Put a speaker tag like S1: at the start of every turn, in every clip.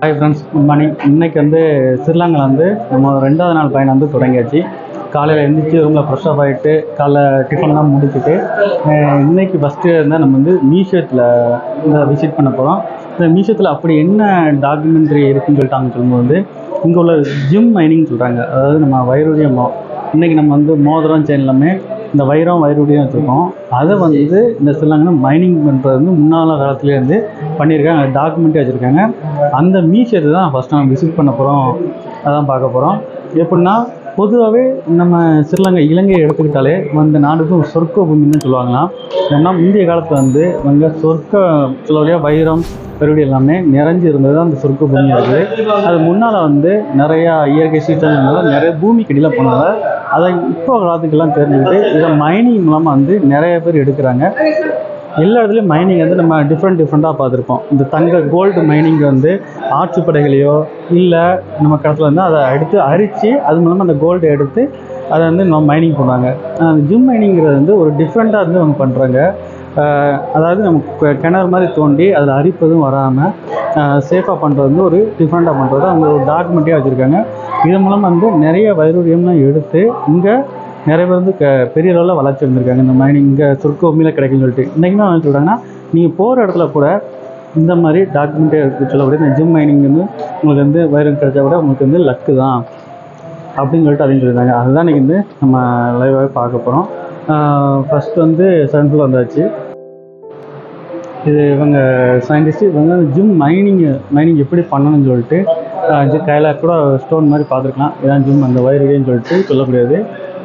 S1: Hi friends good morning இன்றைக்கி வந்து ஸ்ரீலங்கில் வந்து நம்ம ரெண்டாவது நாள் பயணம் வந்து தொடங்கியாச்சு. காலையில் எழுந்திரிச்சு ரூமில் ஃப்ரெஷ்ஷப் ஆகிட்டு காலைல டிஃபன்லாம் முடிச்சுட்டு இன்றைக்கி ஃபஸ்ட்டு இருந்தால் நம்ம வந்து மீஷோத்தில் இந்த விசிட் பண்ண போகிறோம் இந்த மீஷோத்தில் அப்படி என்ன டாக்குமெண்ட்ரி இருக்குன்னு சொல்லிட்டாங்கன்னு சொல்லும்போது இங்கே உள்ள ஜிம் மைனிங் சொல்கிறாங்க அதாவது நம்ம வைரூரியம் மோ இன்றைக்கி நம்ம வந்து மோதிரம் செயின் எல்லாமே இந்த வைரம் வைரூடியம் வச்சுருக்கோம். அதை வந்து இந்த ஸ்ரீலங்கில் மைனிங் பண்ணுறது வந்து முன்னால காலத்துலேருந்து பண்ணியிருக்காங்க டாக்குமெண்ட்டே வச்சுருக்காங்க. அந்த மியூசியத்தை தான் ஃபஸ்ட் நம்ம விசிட் பண்ண போகிறோம் அதான் பார்க்க போகிறோம் எப்படின்னா பொதுவாகவே நம்ம ஸ்ரீலங்கா இலங்கையை எடுத்துக்கிட்டாலே இந்த நாடுக்கும் சொர்க்க பூமின்னு சொல்லுவாங்களாம். ஏன்னா முந்தைய காலத்தில் வந்து அங்கே சொர்க்க சொல்ல வைரம் பெருவடி எல்லாமே நிறைஞ்சு இருந்தது அந்த சொர்க்க பூமி இருக்குது அது முன்னால் வந்து நிறையா இயற்கை சீற்றங்கள் நிறைய பூமிக்கு அடியில் போனதால அதை இப்போ காலத்துக்கெல்லாம் தெரிஞ்சுக்கிட்டு இதை மைனிங் மூலமாக வந்து நிறைய பேர் எடுக்கிறாங்க. எல்லா இடத்துலையும் மைனிங் வந்து நம்ம டிஃப்ரெண்ட் டிஃப்ரெண்ட்டாக பார்த்துருப்போம். இந்த தங்க கோல்டு மைனிங் வந்து ஆற்றுப்படைகளையோ இல்லை நம்ம கடத்தில் வந்து அதை எடுத்து அரித்து அது மூலமாக அந்த கோல்டு எடுத்து அதை வந்து நம்ம மைனிங் பண்ணுவாங்க. ஜிம் மைனிங்கிறது வந்து ஒரு டிஃப்ரெண்ட்டாக வந்து அவங்க பண்ணுறாங்க அதாவது நம்ம கிணறு மாதிரி தோண்டி அதில் அரிப்பதும் வராமல் சேஃபாக பண்ணுறது வந்து ஒரு டிஃப்ரெண்ட்டாக பண்ணுறது அவங்க ஒரு டாக்குமெண்ட்டே வச்சுருக்காங்க. இது மூலம் வந்து நிறைய வைரூரியம்லாம் எடுத்து இங்கே நிறைய பேர் வந்து க பெரிய அளவில் வளர்ச்சி வந்திருக்காங்க இந்த மைனிங் இங்கே சுருக்க உண்மையில் கிடைக்குன்னு சொல்லிட்டு. இன்றைக்கி தான் என்ன சொல்கிறாங்கன்னா நீங்கள் போகிற இடத்துல கூட இந்த மாதிரி டாக்குமெண்ட்டே இருக்குது சொல்லக்கூடிய இந்த ஜிம் மைனிங் வந்து உங்களுக்கு வந்து வைரம் கிடைச்சா கூட உங்களுக்கு வந்து லக்கு தான் அப்படின்னு சொல்லிட்டு அதையும் சொல்லியிருந்தாங்க அதுதான் இன்றைக்கி வந்து நம்ம லைவாகவே பார்க்க போகிறோம் ஃபஸ்ட்டு வந்து சயின்ஸில் வந்தாச்சு. இது இவங்க சயின்டிஸ்ட் இவங்க ஜிம் மைனிங் மைனிங் எப்படி பண்ணணும்னு சொல்லிட்டு கையில் கூட ஸ்டோன் மாதிரி பார்த்துருக்கலாம். இதான் ஜிம் அந்த வயிறுன்னு சொல்லிட்டு சொல்லக்கூடியது.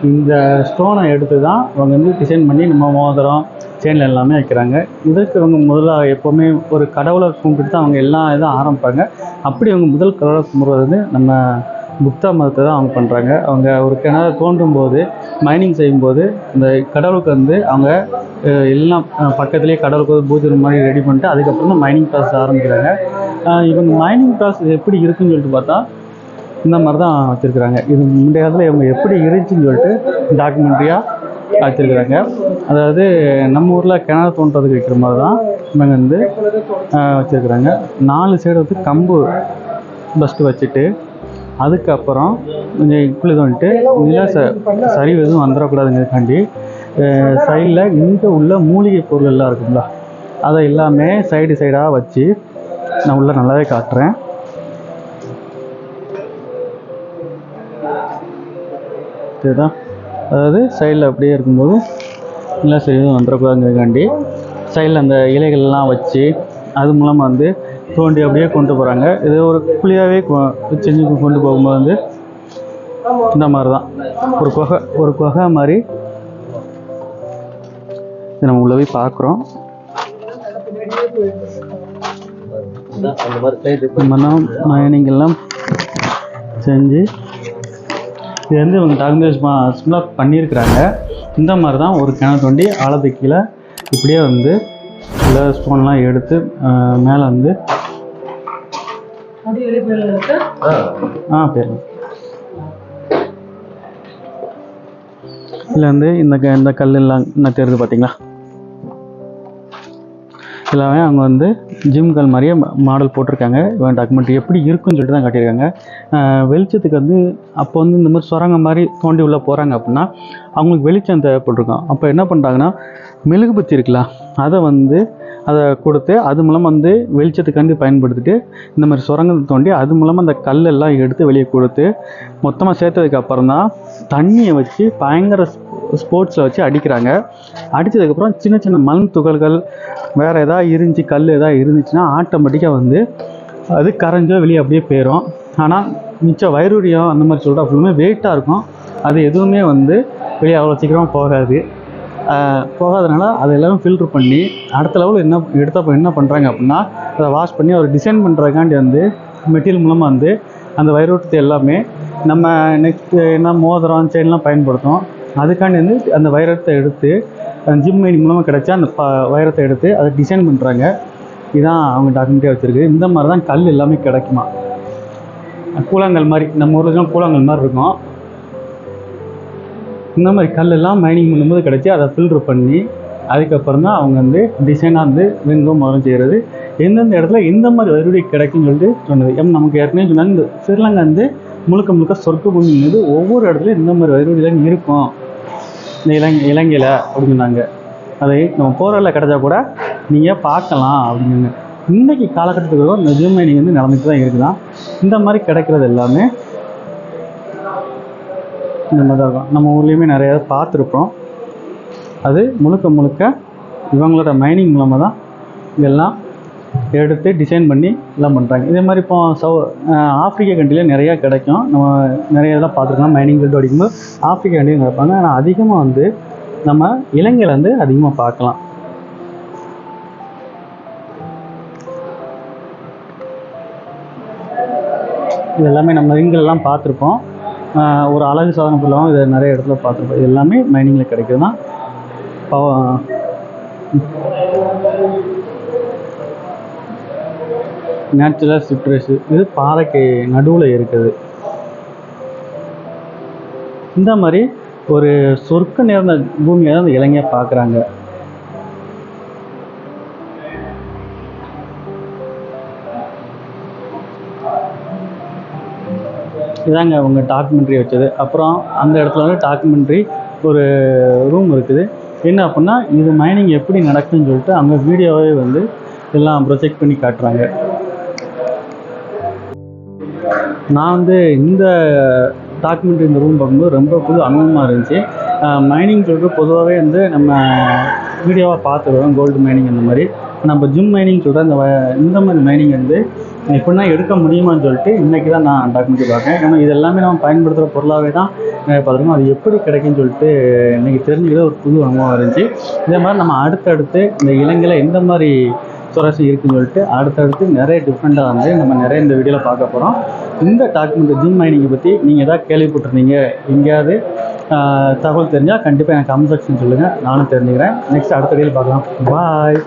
S1: இந்த ஸ்டோனை எடுத்து தான் அவங்க வந்து டிசைன் பண்ணி நம்ம மோதிரம் செயின் எல்லாமே வைக்கிறாங்க. இதற்கு இவங்க முதல்ல எப்போவுமே ஒரு கடவுளை கும்பிட்டு தான் அவங்க எல்லா இதுவும் ஆரம்பிப்பாங்க. அப்படி அவங்க முதல் கடவுளை கும்பிட்றது வந்து நம்ம புத்தா மதத்தை தான் அவங்க பண்ணுறாங்க அவங்க ஒரு கிணறு தோண்டும் போது மைனிங் செய்யும்போது இந்த கடவுளுக்கு வந்து அவங்க எல்லாம் பக்கத்துலேயே கடவுளுக்கு வந்து பூஜை மாதிரி ரெடி பண்ணிட்டு அதுக்கப்புறம் தான் மைனிங் ப்ராசஸ் ஆரம்பிக்கிறாங்க. இவங்க மைனிங் ப்ராசஸ் எப்படி இருக்குன்னு சொல்லிட்டு பார்த்தா இந்த மாதிரி தான் வச்சுருக்குறாங்க. இது முந்தைய காலத்தில் இவங்க எப்படி இருந்துச்சுன்னு சொல்லிட்டு டாக்குமெண்ட்ரியாக வச்சுருக்குறாங்க. அதாவது நம்ம ஊரில் கிணறு தோன்றதுக்கு வைக்கிற மாதிரி தான் இவங்க வந்து வச்சுருக்குறாங்க. நாலு சைடு வந்து கம்பு ஃபஸ்ட்டு வச்சுட்டு அதுக்கப்புறம் கொஞ்சம் இப்படி வந்துட்டு நில ச சரிவு எதுவும் வந்துடக்கூடாதுங்கிறதுக்காண்டி சைடில் இங்கே உள்ள மூலிகை பொருள் எல்லாம் இருக்குங்களா அதை எல்லாமே சைடு சைடாக வச்சு நான் உள்ளே நல்லாவே காட்டுறேன். இதுதான் அதாவது சைடில் அப்படியே இருக்கும்போது நல்லா சரிவு வந்துடக்கூடாதுங்கிறதுக்காண்டி சைடில் அந்த இலைகள்லாம் வச்சு அது மூலமாக வந்து தோண்டி அப்படியே கொண்டு போகிறாங்க இது ஒரு குழியாகவே செஞ்சு கொண்டு போகும்போது வந்து இந்த மாதிரி தான் ஒரு குகை ஒரு குகை மாதிரி இது நம்ம உள்ள போய் பார்க்குறோம். இந்த மாதிரிலாம் மைனிங் எல்லாம் செஞ்சு இது வந்து இவங்க டாக்குமெண்ட் ஸ்மாக் பண்ணியிருக்கிறாங்க. இந்த மாதிரி தான் ஒரு கிணறு தோண்டி ஆழத்துக்கு கீழே இப்படியே வந்து உள்ள ஸ்டோன்லாம் எடுத்து மேலே வந்து ஆ பேர் இதில் வந்து இந்த க- இந்த கல் எல்லாம் என்ன தெரியுது பார்த்தீங்களா எல்லாமே அவங்க வந்து ஜிம் கால் மாதிரியே மாடல் போட்டிருக்காங்க. இவன் டாக்குமெண்ட் எப்படி இருக்குன்னு சொல்லிட்டு தான் காட்டியிருக்காங்க. வெளிச்சத்துக்கு வந்து அப்போ வந்து இந்த மாதிரி சுரங்கம் மாதிரி தோண்டி உள்ளே போகிறாங்க அப்படின்னா அவங்களுக்கு வெளிச்சம் தேவைப்பட்டிருக்கும். அப்போ என்ன பண்ணுறாங்கன்னா மெழுகுபத்தி இருக்குல்ல அதை வந்து அதை கொடுத்து அது மூலமாக வந்து வெளிச்சத்துக்காண்டி பயன்படுத்திட்டு இந்த மாதிரி சுரங்கத்தை தோண்டி அது மூலமாக அந்த கல்லெல்லாம் எடுத்து வெளியே கொடுத்து மொத்தமாக சேர்த்ததுக்கு அப்புறம் தான் தண்ணியை வச்சு பயங்கர ஸ்போர்ட்ஸில் வச்சு அடிக்கிறாங்க. அடித்ததுக்கப்புறம் சின்ன சின்ன மண் துகள்கள் வேறு எதாவது இருந்துச்சு கல் எதாவது இருந்துச்சுன்னா ஆட்டோமேட்டிக்காக வந்து அது கரைஞ்சோ வெளியே அப்படியே போயிடும் ஆனால் மிச்சம் வைரூரியம் அந்த மாதிரி சொல்கிறா ஃபுல்லுமே வெயிட்டாக இருக்கும். அது எதுவுமே வந்து வெளியே அவ்வளோ சீக்கிரமாக போகாது. போகாதனால அதை எல்லாமே ஃபில்ட்ரு பண்ணி அடுத்த லெவலில் என்ன எடுத்தப்போ என்ன பண்ணுறாங்க அப்படின்னா அதை வாஷ் பண்ணி அவர் டிசைன் பண்ணுறதுக்காண்டி வந்து மெட்டீரியல் மூலமாக வந்து அந்த வைரூட்டத்தை எல்லாமே நம்ம நெக்ஸ்ட்டு என்ன மோதிரம் செயின்லாம் பயன்படுத்தும். அதுக்காண்டி வந்து அந்த வைரத்தை எடுத்து ஜிம் மைனிங் மூலமாக கிடைச்ச அந்த ப வைரத்தை எடுத்து அதை டிசைன் பண்ணுறாங்க இதுதான் அவங்க டாக்குமெண்ட்டே வச்சுருக்கு. இந்த மாதிரி தான் கல் எல்லாமே கிடைக்குமா? கூழாங்கல் மாதிரி நம்ம ஊரில் கூழாங்கல் மாதிரி இருக்கும். இந்த மாதிரி கல்லெல்லாம் மைனிங் பண்ணும்போது கிடச்சி அதை ஃபில்ட்ரு பண்ணி அதுக்கப்புறம் தான் அவங்க வந்து டிசைனாக வந்து விங்கம் மரம் செய்கிறது எந்தெந்த இடத்துல எந்த மாதிரி வருடி கிடைக்குன்னு சொல்லிட்டு சொன்னது. ஏன்னா நமக்கு ஏற்கனவே சொன்னாங்க இந்த ஸ்ரீலங்கா வந்து முழுக்க முழுக்க சொர்க்க பூமிங்கிறது ஒவ்வொரு இடத்துலையும் இந்த மாதிரி வருடிலாம் இருக்கும். இந்த இலங்கை இலங்கையில் அப்படின்னு சொன்னாங்க அதை நம்ம போரில் கிடச்சா கூட நீங்கள் பார்க்கலாம் அப்படிங்க இன்றைக்கி காலகட்டத்துக்கு நிஜமே நீங்கள் மைனிங் வந்து நடந்துட்டு தான் இருக்குதான் இந்த மாதிரி கிடைக்கிறது எல்லாமே இந்த மாதிரி தான். இருக்கும் நம்ம ஊர்லேயுமே நிறையா பார்த்துருப்போம். அது முழுக்க முழுக்க இவங்களோட மைனிங் மூலமாக தான் இதெல்லாம் எடுத்து டிசைன் பண்ணி எல்லாம் பண்ணுறாங்க இதே மாதிரி இப்போ சவு அஹ் ஆப்பிரிக்க கண்ட்ரியில் நிறையா கிடைக்கும். நம்ம நிறைய இதெல்லாம் பார்த்துருக்கலாம். மைனிங் சொல்லிட்டு அடிக்கும்போது ஆப்பிரிக்க கண்ட்ரியும் கிடைப்பாங்க ஆனால் அதிகமாக வந்து நம்ம இலங்கையில் வந்து அதிகமாக பார்க்கலாம். இது எல்லாமே நம்ம ரிங்கெல்லாம் பார்த்துருப்போம். ஒரு அழகு சாதன பொருளாகவும் இதை நிறைய இடத்துல பார்த்துருப்போம். இது எல்லாமே மைனிங்கில் கிடைக்கிறது தான் பவ- நேச்சுரல் சிட்ரஸ் இது பாறைக்கு நடுவில் இருக்குது. இந்த மாதிரி ஒரு சொர்க்க நேர்ந்த பூமியை தான் இந்த இளைஞர் பார்க்குறாங்க. இதாங்க அவங்க டாக்குமெண்ட்ரி வச்சது. அப்புறம் அந்த இடத்துல வந்து டாக்குமெண்ட்ரி ஒரு ரூம் இருக்குது. என்ன அப்படின்னா இது மைனிங் எப்படி நடக்குதுன்னு சொல்லிட்டு அங்கே வீடியோவே வந்து எல்லாம் ப்ரொஜெக்ட் பண்ணி காட்டுறாங்க. நான் வந்து இந்த டாக்குமெண்ட்ரி இந்த ரூம் பார்க்கும்போது ரொம்ப புது அனுபவமாக இருந்துச்சு. மைனிங் சொல்கிறது பொதுவாகவே வந்து நம்ம வீடியோவாக பார்த்துருவோம் கோல்டு மைனிங் அந்த மாதிரி. நம்ம ஜிம் மைனிங் சொல்கிற அந்த வ- இந்த மாதிரி மைனிங் வந்து எப்படின்னா எடுக்க முடியுமான்னு சொல்லிட்டு இன்றைக்கி தான் நான் டாக்குமெண்ட்ரி பார்க்கேன் ஏன்னா இது எல்லாமே நம்ம பயன்படுத்துகிற பொருளாகவே தான் பார்த்துருக்கோம். அது எப்படி கிடைக்குன்னு சொல்லிட்டு இன்றைக்கி தெரிஞ்சுக்கிற ஒரு புது அனுபவம் இருந்துச்சு. இதே மாதிரி நம்ம அடுத்தடுத்து இந்த இலங்கையில் எந்த மாதிரி சுரசி இருக்குன்னு சொல்லிட்டு அடுத்தடுத்து நிறைய டிஃப்ரெண்ட்டாக வந்து நம்ம நிறைய இந்த வீடியோவில் பார்க்க போகிறோம் இந்த டாக்குமெண்ட் ஜிம் மைனிங்கை பற்றி நீங்கள் எதாவது கேள்விப்பட்டிருந்தீங்க எங்கேயாவது தகவல் தெரிஞ்சால் கண்டிப்பாக எனக்கு கமெண்ட் செக்ஷன் சொல்லுங்கள் நானும் தெரிஞ்சுக்கிறேன். நெக்ஸ்ட் அடுத்த வீடியோவில் பார்க்கலாம். பாய்